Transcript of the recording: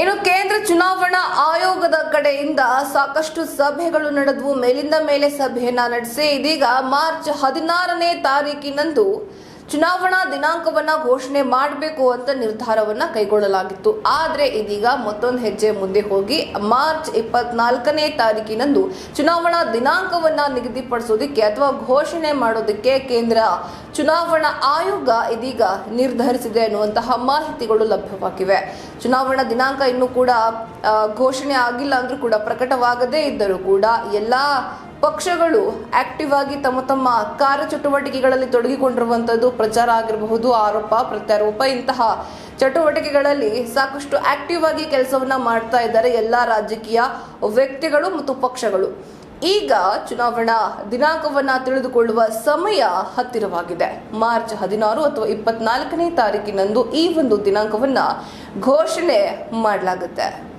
ಇನ್ನು ಕೇಂದ್ರ ಚುನಾವಣಾ ಆಯೋಗದ ಕಡೆಯಿಂದ ಸಾಕಷ್ಟು ಸಭೆಗಳು ನಡೆದವು. ಮೇಲಿಂದ ಮೇಲೆ ಸಭೆಯನ್ನ ನಡೆಸಿ, ಇದೀಗ ಮಾರ್ಚ್ ಹದಿನಾರನೇ ತಾರೀಕಿನಂದು ಚುನಾವಣಾ ದಿನಾಂಕವನ್ನ ಘೋಷಣೆ ಮಾಡಬೇಕು ಅಂತ ನಿರ್ಧಾರವನ್ನ ಕೈಗೊಳ್ಳಲಾಗಿತ್ತು. ಆದ್ರೆ ಇದೀಗ ಮತ್ತೊಂದು ಹೆಜ್ಜೆ ಮುಂದೆ ಹೋಗಿ ಮಾರ್ಚ್ ಇಪ್ಪತ್ನಾಲ್ಕನೇ ತಾರೀಕಿನಂದು ಚುನಾವಣಾ ದಿನಾಂಕವನ್ನ ನಿಗದಿಪಡಿಸೋದಿಕ್ಕೆ ಅಥವಾ ಘೋಷಣೆ ಮಾಡೋದಕ್ಕೆ ಕೇಂದ್ರ ಚುನಾವಣಾ ಆಯೋಗ ಇದೀಗ ನಿರ್ಧರಿಸಿದೆ ಅನ್ನುವಂತಹ ಮಾಹಿತಿಗಳು ಲಭ್ಯವಾಗಿವೆ. ಚುನಾವಣಾ ದಿನಾಂಕ ಇನ್ನೂ ಕೂಡ ಘೋಷಣೆ ಆಗಿಲ್ಲ ಅಂದ್ರೂ ಕೂಡ ಪ್ರಕಟವಾಗದೇ ಇದ್ದರೂ ಕೂಡ ಎಲ್ಲಾ ಪಕ್ಷಗಳು ಆಕ್ಟಿವ್ ಆಗಿ ತಮ್ಮ ತಮ್ಮ ಕಾರ್ಯಚಟುವಟಿಕೆಗಳಲ್ಲಿ ತೊಡಗಿಕೊಂಡಿರುವಂತದ್ದು ಪ್ರಚಾರ ಆಗಿರಬಹುದು, ಆರೋಪ, ಪ್ರತ್ಯಾರೋಪ, ಇಂತಹ ಚಟುವಟಿಕೆಗಳಲ್ಲಿ ಸಾಕಷ್ಟು ಆಕ್ಟಿವ್ ಆಗಿ ಕೆಲಸವನ್ನ ಮಾಡ್ತಾ ಇದ್ದಾರೆ ಎಲ್ಲ ರಾಜಕೀಯ ವ್ಯಕ್ತಿಗಳು ಮತ್ತು ಪಕ್ಷಗಳು. ಈಗ ಚುನಾವಣಾ ದಿನಾಂಕವನ್ನ ತಿಳಿದುಕೊಳ್ಳುವ ಸಮಯ ಹತ್ತಿರವಾಗಿದೆ. ಮಾರ್ಚ್ ಹದಿನಾರು ಅಥವಾ ಇಪ್ಪತ್ನಾಲ್ಕನೇ ತಾರೀಕಿನಂದು ಈ ಒಂದು ದಿನಾಂಕವನ್ನ ಘೋಷಣೆ ಮಾಡಲಾಗುತ್ತೆ.